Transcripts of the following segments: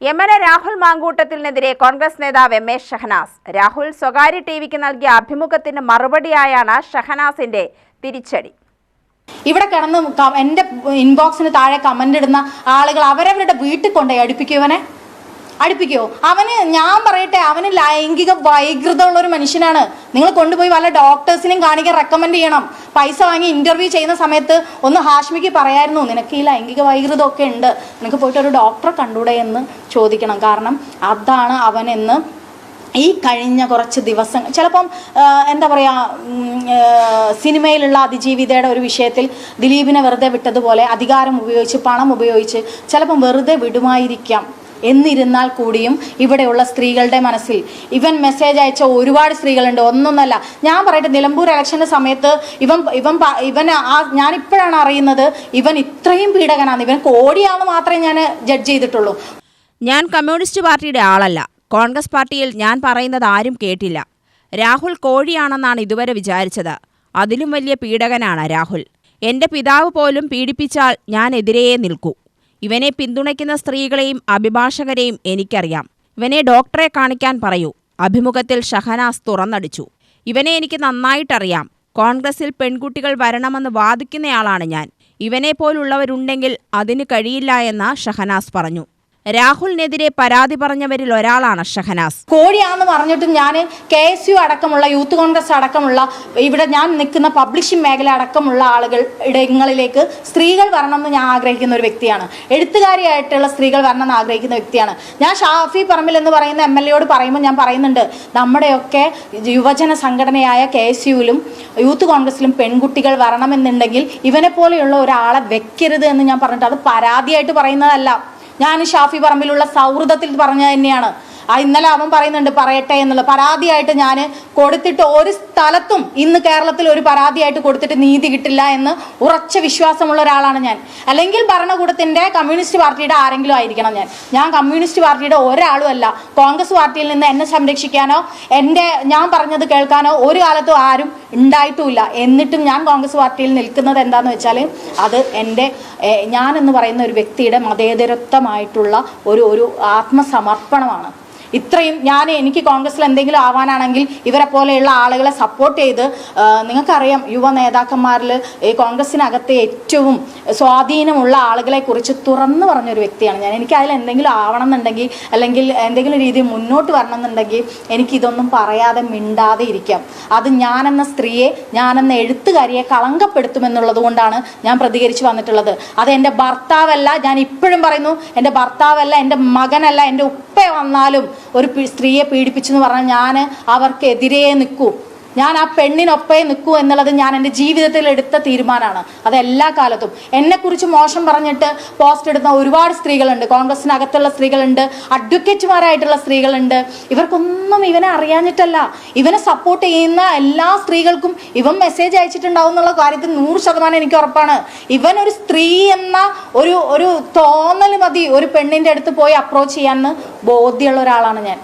A Rahul മാങ്കൂട്ടത്തിനെതിരെ Congress നേതാവ് M A Shahnaz. Rahul സ്വകാര്യ ടിവിക്ക് നൽകിയ അഭിമുഖത്തിന് മറുപടിയായാണ് ഷഹനാസിന്റെ തിരിച്ചടി. ഇവിടെ കിടന്ന് എന്റെ ഇൻബോക്സിന് താഴെ കമന്റ് ഇടുന്ന ആളുകൾ അവരവരുടെ വീട്ടിൽ കൊണ്ടുപോയി അടുപ്പിക്കുവനെ? അടുപ്പിക്കുവോ അവന് ഞാൻ പറയട്ടെ അവന് ലൈംഗിക വൈകൃതമുള്ള ഒരു മനുഷ്യനാണ്. നിങ്ങൾ കൊണ്ടുപോയി വല്ല ഡോക്ടേഴ്സിനെയും കാണിക്കാൻ റെക്കമെൻഡ് ചെയ്യണം. പൈസ വാങ്ങി ഇന്റർവ്യൂ ചെയ്യുന്ന സമയത്ത് ഒന്ന് ഹാഷ്മിക്ക് പറയായിരുന്നു നിനക്ക് ഈ ലൈംഗിക വൈകൃതം ഒക്കെ ഉണ്ട്. നിനക്ക് പോയിട്ട് ഒരു ഡോക്ടറെ കണ്ടൂടെ എന്ന് ചോദിക്കണം. കാരണം അതാണ് അവനെന്ന് ഈ കഴിഞ്ഞ കുറച്ച് ദിവസം ചിലപ്പം എന്താ പറയുക സിനിമയിലുള്ള അതിജീവിതയുടെ ഒരു വിഷയത്തിൽ ദിലീപിനെ വെറുതെ വിട്ടതുപോലെ അധികാരം ഉപയോഗിച്ച് പണം ഉപയോഗിച്ച് ചിലപ്പം വെറുതെ വിടുമായിരിക്കാം. എന്നിരുന്നാൽ കൂടിയും ഇവിടെയുള്ള സ്ത്രീകളുടെ മനസ്സിൽ. ഇവൻ മെസ്സേജ് അയച്ച ഒരുപാട് സ്ത്രീകളുണ്ട്. ഒന്നൊന്നല്ല ഞാൻ പറയട്ടെ നിലമ്പൂർ ഇലക്ഷന്റെ സമയത്ത് ഇവൻ ഇവൻ ഇവൻ ആ ഞാൻ ഇപ്പോഴാണ് അറിയുന്നത് ഇവൻ ഇത്രയും പീഡകനാണ്. ഇവൻ കോടിയാണെന്ന് മാത്രമേ ഞാൻ ജഡ്ജ് ചെയ്തിട്ടുള്ളൂ. ഞാൻ കമ്മ്യൂണിസ്റ്റ് പാർട്ടിയുടെ ആളല്ല. കോൺഗ്രസ് പാർട്ടിയിൽ ഞാൻ പറയുന്നത് ആരും കേട്ടില്ല. രാഹുൽ കോഴിയാണെന്നാണ് ഇതുവരെ വിചാരിച്ചത്. അതിലും വലിയ പീഡകനാണ് രാഹുൽ. എന്റെ പിതാവ് പോലും പീഡിപ്പിച്ചാൽ ഞാൻ എതിരെയേ നിൽക്കൂ. ഇവനെ പിന്തുണയ്ക്കുന്ന സ്ത്രീകളെയും അഭിഭാഷകരെയും എനിക്കറിയാം. ഇവനെ ഡോക്ടറെ കാണിക്കാൻ പറയൂ. അഭിമുഖത്തിൽ ഷഹനാസ് തുറന്നടിച്ചു. ഇവനെ എനിക്ക് നന്നായിട്ടറിയാം. കോൺഗ്രസിൽ പെൺകുട്ടികൾ വരണമെന്ന് വാദിക്കുന്നയാളാണ് ഞാൻ. ഇവനെ പോലുള്ളവരുണ്ടെങ്കിൽ അതിന് കഴിയില്ല എന്ന് ഷഹനാസ് പറഞ്ഞു. രാഹുലിനെതിരെ പരാതി പറഞ്ഞവരിൽ ഒരാളാണ് ഷഹനാസ്. കോഴിയാണെന്ന് പറഞ്ഞിട്ടും ഞാൻ കെ എസ് യു അടക്കമുള്ള യൂത്ത് കോൺഗ്രസ് അടക്കമുള്ള ഇവിടെ ഞാൻ നിൽക്കുന്ന പബ്ലിഷിംഗ് മേഖല അടക്കമുള്ള ആളുകൾ ഇടങ്ങളിലേക്ക് സ്ത്രീകൾ എന്ന് ഞാൻ ആഗ്രഹിക്കുന്ന ഒരു വ്യക്തിയാണ്. എഴുത്തുകാരിയായിട്ടുള്ള സ്ത്രീകൾ വരണം എന്ന് ആഗ്രഹിക്കുന്ന വ്യക്തിയാണ്. ഞാൻ ഷാഫി പറമ്പിൽ എന്ന് പറയുന്ന എം എൽ എയോട് പറയുമ്പോൾ ഞാൻ പറയുന്നുണ്ട് നമ്മുടെയൊക്കെ യുവജന സംഘടനയായ കെ എസ് യുവിലും യൂത്ത് കോൺഗ്രസിലും പെൺകുട്ടികൾ വരണമെന്നുണ്ടെങ്കിൽ ഇവനെ പോലെയുള്ള ഒരാളെ വെക്കരുത് എന്ന് ഞാൻ പറഞ്ഞിട്ട് അത് പരാതിയായിട്ട് പറയുന്നതല്ല. ഞാൻ ഷാഫി പറമ്പിലുള്ള സൗഹൃദത്തിൽ പറഞ്ഞത് തന്നെയാണ്. ആ ഇന്നലെ അവൻ പറയുന്നുണ്ട് പറയട്ടെ എന്നുള്ള. പരാതിയായിട്ട് ഞാൻ കൊടുത്തിട്ട് ഒരു സ്ഥലത്തും ഇന്ന് കേരളത്തിൽ ഒരു പരാതിയായിട്ട് കൊടുത്തിട്ട് നീതി കിട്ടില്ല എന്ന് ഉറച്ച വിശ്വാസമുള്ള ഒരാളാണ് ഞാൻ. അല്ലെങ്കിൽ ഭരണകൂടത്തിന്റെ കമ്മ്യൂണിസ്റ്റ് പാർട്ടിയുടെ ആരെങ്കിലും ആയിരിക്കണം ഞാൻ. ഞാൻ കമ്മ്യൂണിസ്റ്റ് പാർട്ടിയുടെ ഒരാളും അല്ല. കോൺഗ്രസ് പാർട്ടിയിൽ നിന്ന് എന്നെ സംരക്ഷിക്കാനോ എന്റെ ഞാൻ പറഞ്ഞത് കേൾക്കാനോ ഒരു കാലത്തും ആരും ഉണ്ടായിട്ടുമില്ല എന്നിട്ടും ഞാൻ കോൺഗ്രസ് പാർട്ടിയിൽ നിൽക്കുന്നത് എന്താണെന്ന് വെച്ചാൽ അത് എന്റെ ഞാനെന്ന് പറയുന്ന ഒരു വ്യക്തിയുടെ മതേതരത്വമായിട്ടുള്ള ഒരു ഒരു ആത്മസമർപ്പണമാണ്. ഇത്രയും ഞാൻ എനിക്ക് കോൺഗ്രസിൽ എന്തെങ്കിലും ആവാനാണെങ്കിൽ ഇവരെ പോലെയുള്ള ആളുകളെ സപ്പോർട്ട് ചെയ്ത് നിങ്ങൾക്കറിയാം യുവ നേതാക്കന്മാരിൽ ഈ കോൺഗ്രസിനകത്തെ ഏറ്റവും സ്വാധീനമുള്ള ആളുകളെ കുറിച്ച് തുറന്നു പറഞ്ഞൊരു വ്യക്തിയാണ് ഞാൻ. എനിക്ക് അതിൽ എന്തെങ്കിലും ആവണം എന്നുണ്ടെങ്കിൽ അല്ലെങ്കിൽ എന്തെങ്കിലും രീതിയിൽ മുന്നോട്ട് വരണം എന്നുണ്ടെങ്കിൽ എനിക്കിതൊന്നും പറയാതെ മിണ്ടാതെ ഇരിക്കാം. അത് ഞാനെന്ന സ്ത്രീയെ ഞാനെന്ന എഴുത്തുകാരിയെ കളങ്കപ്പെടുത്തുമെന്നുള്ളത് കൊണ്ടാണ് ഞാൻ പ്രതികരിച്ച് വന്നിട്ടുള്ളത്. അത് എന്റെ ഭർത്താവല്ല ഞാൻ ഇപ്പോഴും പറയുന്നു എന്റെ ഭർത്താവല്ല എന്റെ മകനല്ല എന്റെ ഉപ്പ വന്നാലും ഒരു സ്ത്രീയെ പീഡിപ്പിച്ചു എന്ന് പറഞ്ഞാൽ ഞാൻ അവർക്കെതിരെ നിൽക്കൂ. ഞാൻ ആ പെണ്ണിനൊപ്പേ നിൽക്കൂ എന്നുള്ളത് ഞാൻ എന്റെ ജീവിതത്തിൽ എടുത്ത തീരുമാനമാണ്. അത് എല്ലാ കാലത്തും. എന്നെക്കുറിച്ച് മോശം പറഞ്ഞിട്ട് പോസ്റ്റ് ഇടുന്ന ഒരുപാട് സ്ത്രീകളുണ്ട്. കോൺഗ്രസിനകത്തുള്ള സ്ത്രീകളുണ്ട്. അഡ്വക്കേറ്റുമാരായിട്ടുള്ള സ്ത്രീകളുണ്ട്. ഇവർക്കൊന്നും ഇവനെ അറിയാഞ്ഞിട്ടല്ല. ഇവനെ സപ്പോർട്ട് ചെയ്യുന്ന എല്ലാ സ്ത്രീകൾക്കും ഇവൻ മെസ്സേജ് അയച്ചിട്ടുണ്ടാവും എന്നുള്ള കാര്യത്തിൽ നൂറ് ശതമാനം എനിക്ക് ഉറപ്പാണ്. ഇവൻ ഒരു സ്ത്രീ എന്ന ഒരു ഒരു തോന്നൽ മതി ഒരു പെണ്ണിന്റെ അടുത്ത് പോയി അപ്രോച്ച് ചെയ്യാമെന്ന് ബോധ്യമുള്ള ഒരാളാണ് ഞാൻ.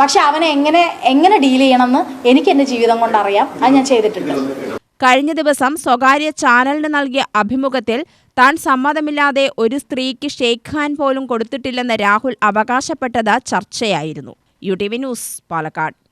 പക്ഷെ അവനെ എങ്ങനെ എങ്ങനെ ഡീൽ ചെയ്യണമെന്ന് എനിക്ക് എന്റെ ജീവിതം കൊണ്ട് അറിയാം. അത് ഞാൻ ചെയ്തിട്ടുണ്ട്. കഴിഞ്ഞ ദിവസം സ്വകാര്യ ചാനലിന് നൽകിയ അഭിമുഖത്തിൽ താൻ സമ്മതമില്ലാതെ ഒരു സ്ത്രീക്ക് ഷെയ്ഖ് ഖാൻ പോലും കൊടുത്തിട്ടില്ലെന്ന് രാഹുൽ അവകാശപ്പെട്ടത് ചർച്ചയായിരുന്നു. U T V news Palakkad.